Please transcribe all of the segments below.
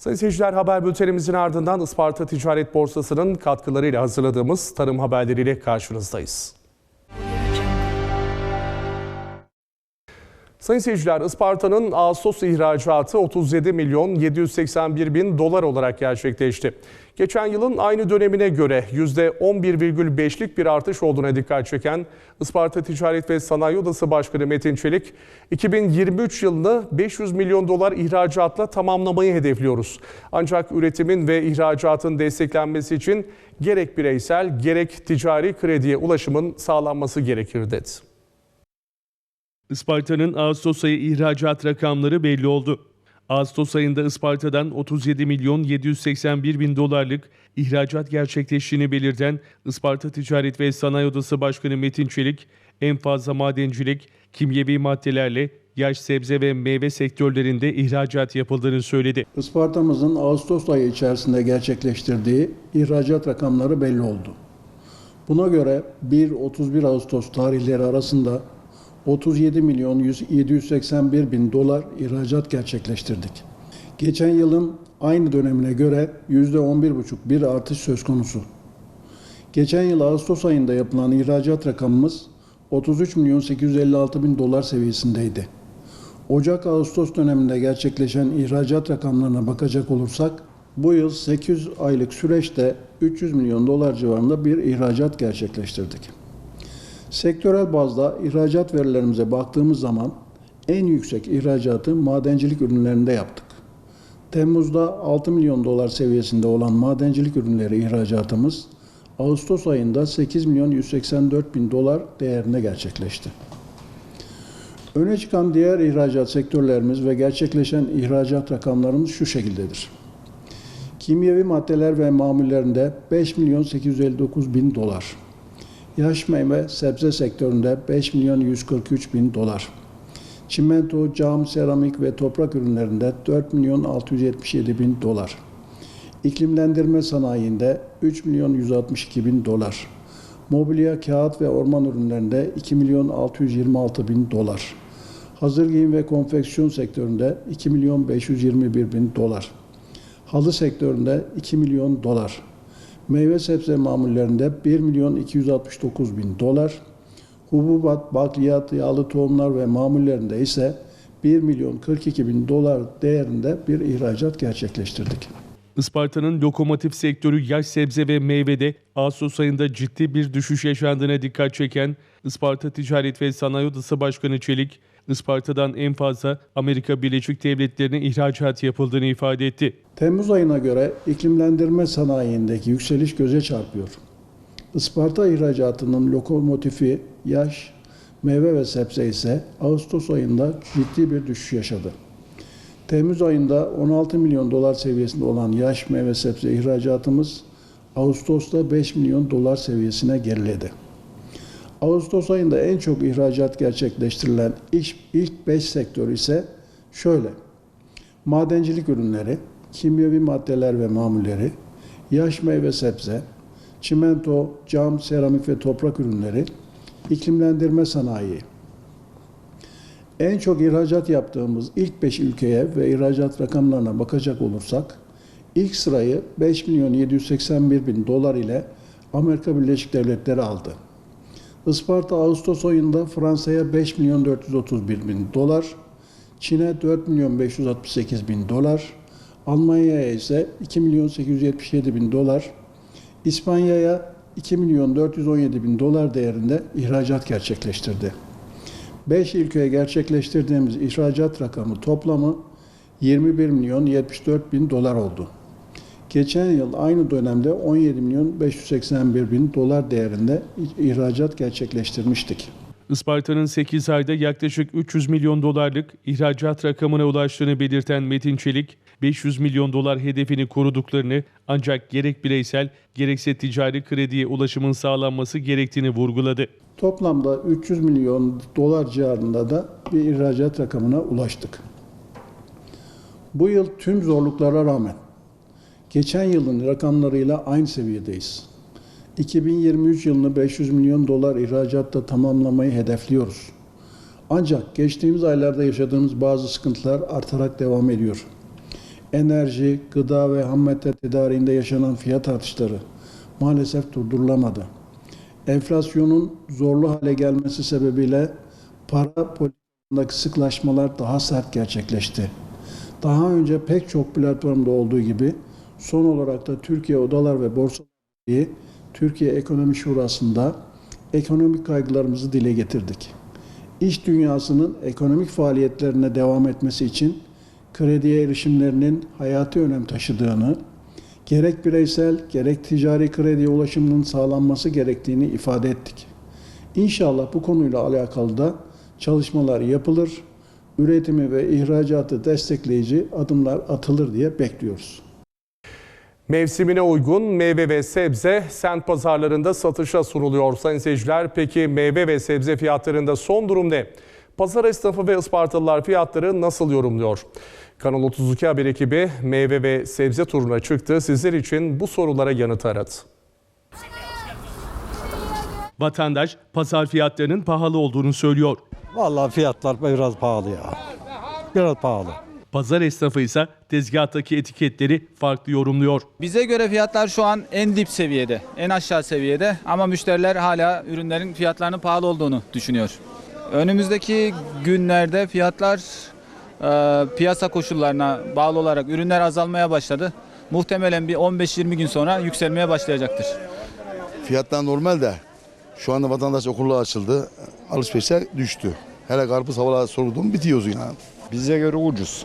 Sayın seyirciler haber bültenimizin ardından Isparta Ticaret Borsası'nın katkılarıyla hazırladığımız tarım haberleriyle karşınızdayız. Sayın seyirciler, Isparta'nın Ağustos ihracatı 37 milyon 781 bin dolar olarak gerçekleşti. Geçen yılın aynı dönemine göre %11,5'lik bir artış olduğuna dikkat çeken Isparta Ticaret ve Sanayi Odası Başkanı Metin Çelik, 2023 yılını 500 milyon dolar ihracatla tamamlamayı hedefliyoruz. Ancak üretimin ve ihracatın desteklenmesi için gerek bireysel gerek ticari krediye ulaşımın sağlanması gerekir dedi. Isparta'nın Ağustos ayı ihracat rakamları belli oldu. Ağustos ayında Isparta'dan 37 milyon 781 bin dolarlık ihracat gerçekleştiğini belirten Isparta Ticaret ve Sanayi Odası Başkanı Metin Çelik, en fazla madencilik, kimyevi maddelerle yaş sebze ve meyve sektörlerinde ihracat yapıldığını söyledi. Isparta'mızın Ağustos ayı içerisinde gerçekleştirdiği ihracat rakamları belli oldu. Buna göre 1-31 Ağustos tarihleri arasında 37 milyon 781 bin dolar ihracat gerçekleştirdik. Geçen yılın aynı dönemine göre %11,5 bir artış söz konusu. Geçen yıl Ağustos ayında yapılan ihracat rakamımız 33 milyon 856 bin dolar seviyesindeydi. Ocak-Ağustos döneminde gerçekleşen ihracat rakamlarına bakacak olursak bu yıl 800 aylık süreçte 300 milyon dolar civarında bir ihracat gerçekleştirdik. Sektörel bazda ihracat verilerimize baktığımız zaman en yüksek ihracatı madencilik ürünlerinde yaptık. Temmuz'da 6 milyon dolar seviyesinde olan madencilik ürünleri ihracatımız Ağustos ayında 8 milyon 184 bin dolar değerinde gerçekleşti. Öne çıkan diğer ihracat sektörlerimiz ve gerçekleşen ihracat rakamlarımız şu şekildedir. Kimyevi maddeler ve mamullerinde 5 milyon 859 bin dolar. Yaş meyve sebze sektöründe 5 milyon 143 bin dolar. Çimento, cam, seramik ve toprak ürünlerinde 4 milyon 677 bin dolar. İklimlendirme sanayinde 3 milyon 162 bin dolar. Mobilya, kağıt ve orman ürünlerinde 2 milyon 626 bin dolar. Hazır giyim ve konfeksiyon sektöründe 2 milyon 521 bin dolar. Halı sektöründe 2 milyon dolar. Meyve sebze mamullerinde 1 milyon 269 bin dolar. Hububat, bakliyat, yağlı tohumlar ve mamullerinde ise 1 milyon 42 bin dolar değerinde bir ihracat gerçekleştirdik. Isparta'nın lokomotif sektörü yaş sebze ve meyvede Ağustos ayında ciddi bir düşüş yaşandığına dikkat çeken Isparta Ticaret ve Sanayi Odası Başkanı Çelik, Isparta'dan en fazla Amerika Birleşik Devletleri'ne ihracat yapıldığını ifade etti. Temmuz ayına göre iklimlendirme sanayindeki yükseliş göze çarpıyor. Isparta ihracatının lokomotifi yaş, meyve ve sebze ise Ağustos ayında ciddi bir düşüş yaşadı. Temmuz ayında 16 milyon dolar seviyesinde olan yaş meyve sebze ihracatımız Ağustos'ta 5 milyon dolar seviyesine geriledi. Ağustos ayında en çok ihracat gerçekleştirilen ilk, ilk 5 sektör ise şöyle. Madencilik ürünleri, kimyevi maddeler ve mamulleri, yaş meyve sebze, çimento, cam, seramik ve toprak ürünleri, iklimlendirme sanayi. En çok ihracat yaptığımız ilk 5 ülkeye ve ihracat rakamlarına bakacak olursak, ilk sırayı 5 milyon 781 bin dolar ile Amerika Birleşik Devletleri aldı. Isparta Ağustos ayında Fransa'ya 5 milyon 431 bin dolar, Çin'e 4 milyon 568 bin dolar, Almanya'ya ise 2 milyon 877 bin dolar, İspanya'ya 2 milyon 417 bin dolar değerinde ihracat gerçekleştirdi. 5 ülkeye gerçekleştirdiğimiz ihracat rakamı toplamı 21 milyon 74 bin dolar oldu. Geçen yıl aynı dönemde 17 milyon 581 bin dolar değerinde ihracat gerçekleştirmiştik. Isparta'nın 8 ayda yaklaşık 300 milyon dolarlık ihracat rakamına ulaştığını belirten Metin Çelik, 500 milyon dolar hedefini koruduklarını ancak gerek bireysel gerekse ticari krediye ulaşımın sağlanması gerektiğini vurguladı. Toplamda 300 milyon dolar civarında da bir ihracat rakamına ulaştık. Bu yıl tüm zorluklara rağmen geçen yılın rakamlarıyla aynı seviyedeyiz. 2023 yılını 500 milyon dolar ihracatta tamamlamayı hedefliyoruz. Ancak geçtiğimiz aylarda yaşadığımız bazı sıkıntılar artarak devam ediyor. enerji, gıda ve ham madde tedariğinde yaşanan fiyat artışları maalesef durdurulamadı. Enflasyonun zorlu hale gelmesi sebebiyle para politikasındaki sıklaşmalar daha sert gerçekleşti. Daha önce pek çok platformda olduğu gibi son olarak da Türkiye Odalar ve Borsa Birliği, Türkiye Ekonomi Şurası'nda ekonomik kaygılarımızı dile getirdik. İş dünyasının ekonomik faaliyetlerine devam etmesi için krediye erişimlerinin hayati önem taşıdığını, gerek bireysel gerek ticari krediye ulaşımının sağlanması gerektiğini ifade ettik. İnşallah bu konuyla alakalı da çalışmalar yapılır, üretimi ve ihracatı destekleyici adımlar atılır diye bekliyoruz. Mevsimine uygun meyve ve sebze sent pazarlarında satışa sunuluyor sayın seyirciler. Peki meyve ve sebze fiyatlarında son durum ne? Pazar esnafı ve Ispartalılar fiyatları nasıl yorumluyor? Kanal 32 haber ekibi meyve ve sebze turuna çıktı. Sizler için bu sorulara yanıt aradı. Vatandaş pazar fiyatlarının pahalı olduğunu söylüyor. Vallahi fiyatlar biraz pahalı ya. Biraz pahalı. Pazar esnafı ise tezgahtaki etiketleri farklı yorumluyor. Bize göre fiyatlar şu an en dip seviyede, en aşağı seviyede ama müşteriler hala ürünlerin fiyatlarının pahalı olduğunu düşünüyor. Önümüzdeki günlerde fiyatlar e, piyasa koşullarına bağlı olarak ürünler azalmaya başladı. Muhtemelen bir 15-20 gün sonra yükselmeye başlayacaktır. Fiyatlar normal de şu anda vatandaş okullar açıldı. Alışverişler düştü. Hele karpuz havalar soruldu bitiyoruz yani. Bize göre ucuz.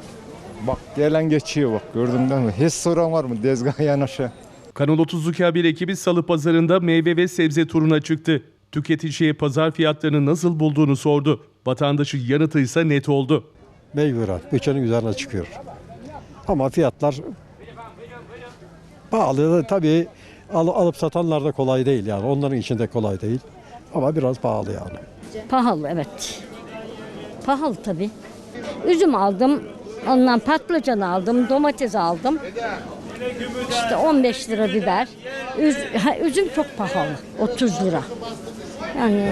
Bak gelen geçiyor bak gördün değil mi? Hiç soran var mı? Dezgah yanaşı. Kanal 32 haber ekibi salı pazarında meyve ve sebze turuna çıktı. Tüketiciye pazar fiyatlarını nasıl bulduğunu sordu. Vatandaşın yanıtı ise net oldu. Mecburen bütçenin üzerine çıkıyor. Ama fiyatlar pahalı da tabii al- alıp satanlar da kolay değil yani. Onların için de kolay değil. Ama biraz pahalı yani. Pahalı evet. Pahalı tabii. Üzüm aldım. Ondan patlıcan aldım, domates aldım. İşte 15 lira biber. Üz- ha, üzüm çok pahalı. 30 lira. Yani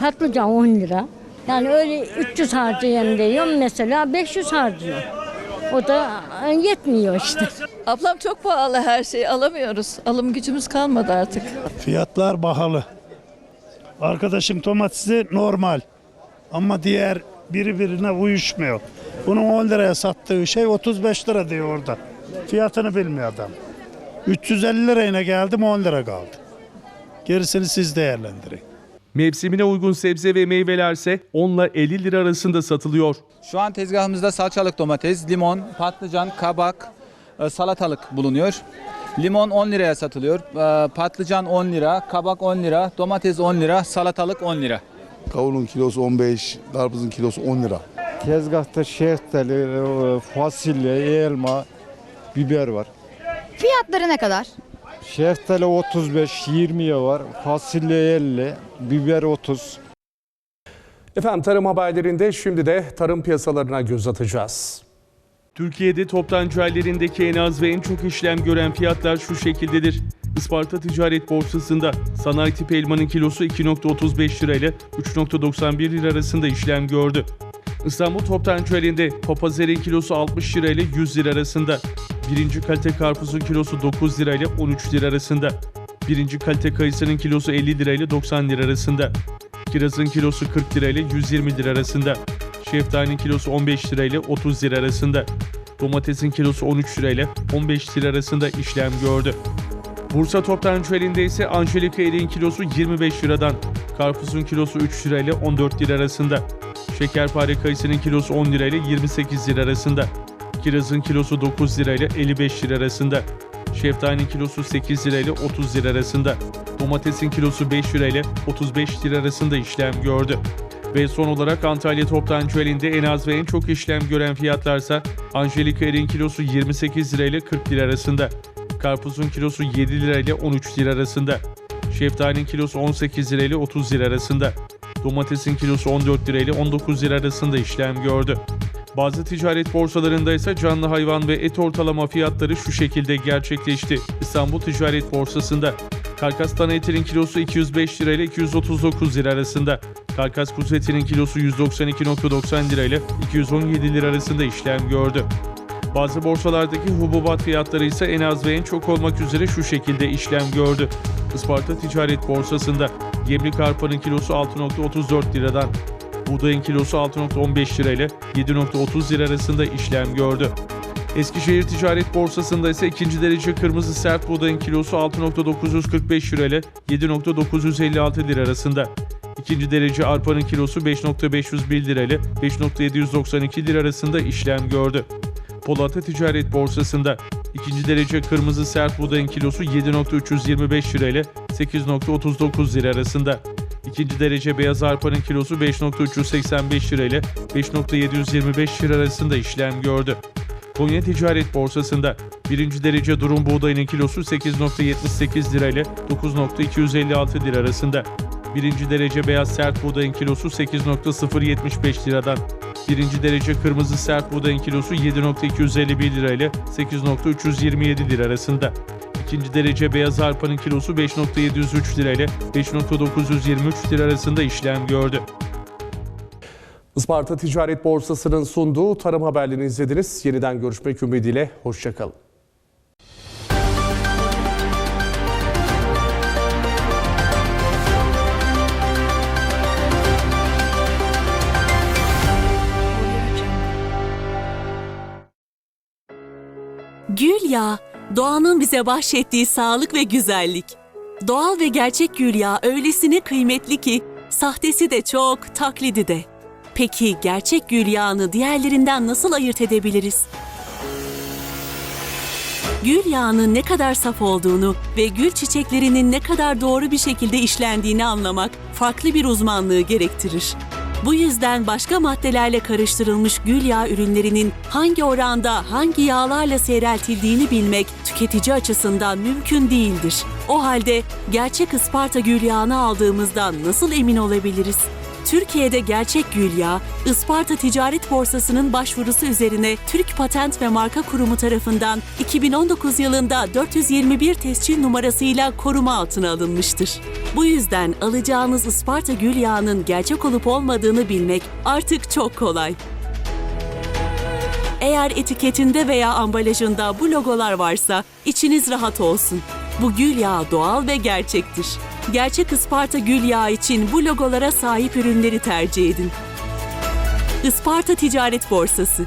patlıcan 10 lira. Yani öyle 300 harcayan diyorum mesela 500 harcıyor. O da e, yetmiyor işte. Ablam çok pahalı her şeyi alamıyoruz. Alım gücümüz kalmadı artık. Fiyatlar pahalı. Arkadaşım domatesi normal. Ama diğer biri birine uyuşmuyor. Bunun 10 liraya sattığı şey 35 lira diyor orada. Fiyatını bilmiyor adam. 350 lirayına geldim 10 lira kaldı. Gerisini siz değerlendirin. Mevsimine uygun sebze ve meyvelerse 10 ile 50 lira arasında satılıyor. Şu an tezgahımızda salçalık domates, limon, patlıcan, kabak, e, salatalık bulunuyor. Limon 10 liraya satılıyor. E, Patlıcan 10 lira, kabak 10 lira, domates 10 lira, salatalık 10 lira. Kavunun kilosu 15, karpuzun kilosu 10 lira. Tezgahta şeftali, e, fasulye, elma, biber var. Fiyatları ne kadar? Şeftali 35, 20'ye var. Fasulye 50, biber 30. Efendim tarım haberlerinde şimdi de tarım piyasalarına göz atacağız. Türkiye'de toptancı hallerindeki en az ve en çok işlem gören fiyatlar şu şekildedir. Isparta Ticaret Borsası'nda sanayi tip elmanın kilosu 2.35 lira ile 3.91 lira arasında işlem gördü. İstanbul Toptancı halinde papazer'in kilosu 60 lira ile 100 lira arasında. Birinci kalite karpuzun kilosu 9 lira ile 13 lira arasında. Birinci kalite kayısının kilosu 50 lira ile 90 lira arasında. Kirazın kilosu 40 lira ile 120 lira arasında. Şeftalinin kilosu 15 lira ile 30 lira arasında. Domatesin kilosu 13 lira ile 15 lira arasında işlem gördü. Bursa toptancı elinde ise Angelika eriğin kilosu 25 liradan, karpuzun kilosu 3 lira ile 14 lira arasında. Şekerpare kayısının kilosu 10 lira ile 28 lira arasında. Kirazın kilosu 9 lira ile 55 lira arasında. Şeftalinin kilosu 8 lira ile 30 lira arasında. Domatesin kilosu 5 lira ile 35 lira arasında işlem gördü. Ve son olarak Antalya Toptancı elinde en az ve en çok işlem gören fiyatlarsa Angelika Erik'in kilosu 28 lira ile 40 lira arasında. Karpuzun kilosu 7 lira ile 13 lira arasında. Şeftalinin kilosu 18 lira ile 30 lira arasında. Domatesin kilosu 14 lira ile 19 lira arasında işlem gördü. Bazı ticaret borsalarında ise canlı hayvan ve et ortalama fiyatları şu şekilde gerçekleşti. İstanbul Ticaret Borsası'nda karkas dana etinin kilosu 205 lira ile 239 lira arasında. Karkas kuzu etinin kilosu 192.90 lira ile 217 lira arasında işlem gördü. Bazı borsalardaki hububat fiyatları ise en az ve en çok olmak üzere şu şekilde işlem gördü. Isparta Ticaret Borsası'nda gemlik arpanın kilosu 6.34 liradan, buğdayın kilosu 6.15 lira ile 7.30 lira arasında işlem gördü. Eskişehir Ticaret Borsası'nda ise ikinci derece kırmızı sert buğdayın kilosu 6.945 lira ile 7.956 lira arasında. İkinci derece arpanın kilosu 5.501 lira ile 5.792 lira arasında işlem gördü. Polat'a Ticaret Borsası'nda ikinci derece kırmızı sert buğdayın kilosu 7.325 lira ile 8.39 lira arasında. İkinci derece beyaz arpanın kilosu 5.385 lira ile 5.725 lira arasında işlem gördü. Konya Ticaret Borsası'nda birinci derece durum buğdayının kilosu 8.78 lira ile 9.256 lira arasında. Birinci derece beyaz sert buğdayın kilosu 8.075 liradan. Birinci derece kırmızı sert buğdayın kilosu 7.251 lira ile 8.327 lira arasında. İkinci derece beyaz arpanın kilosu 5.703 lira ile 5.923 lira arasında işlem gördü. Isparta Ticaret Borsası'nın sunduğu tarım haberlerini izlediniz. Yeniden görüşmek ümidiyle. Hoşçakalın. Gül yağı, doğanın bize bahşettiği sağlık ve güzellik. Doğal ve gerçek gül yağı öylesine kıymetli ki sahtesi de çok, taklidi de. Peki gerçek gül yağını diğerlerinden nasıl ayırt edebiliriz? Gül yağının ne kadar saf olduğunu ve gül çiçeklerinin ne kadar doğru bir şekilde işlendiğini anlamak farklı bir uzmanlığı gerektirir. Bu yüzden başka maddelerle karıştırılmış gül yağı ürünlerinin hangi oranda hangi yağlarla seyreltildiğini bilmek tüketici açısından mümkün değildir. O halde gerçek Isparta gül yağını aldığımızdan nasıl emin olabiliriz? Türkiye'de gerçek gül yağı, Isparta Ticaret Borsası'nın başvurusu üzerine Türk Patent ve Marka Kurumu tarafından 2019 yılında 421 tescil numarasıyla koruma altına alınmıştır. Bu yüzden alacağınız Isparta gül yağının gerçek olup olmadığını bilmek artık çok kolay. Eğer etiketinde veya ambalajında bu logolar varsa içiniz rahat olsun. Bu gül yağı doğal ve gerçektir. Gerçek Isparta gül yağı için bu logolara sahip ürünleri tercih edin. Isparta Ticaret Borsası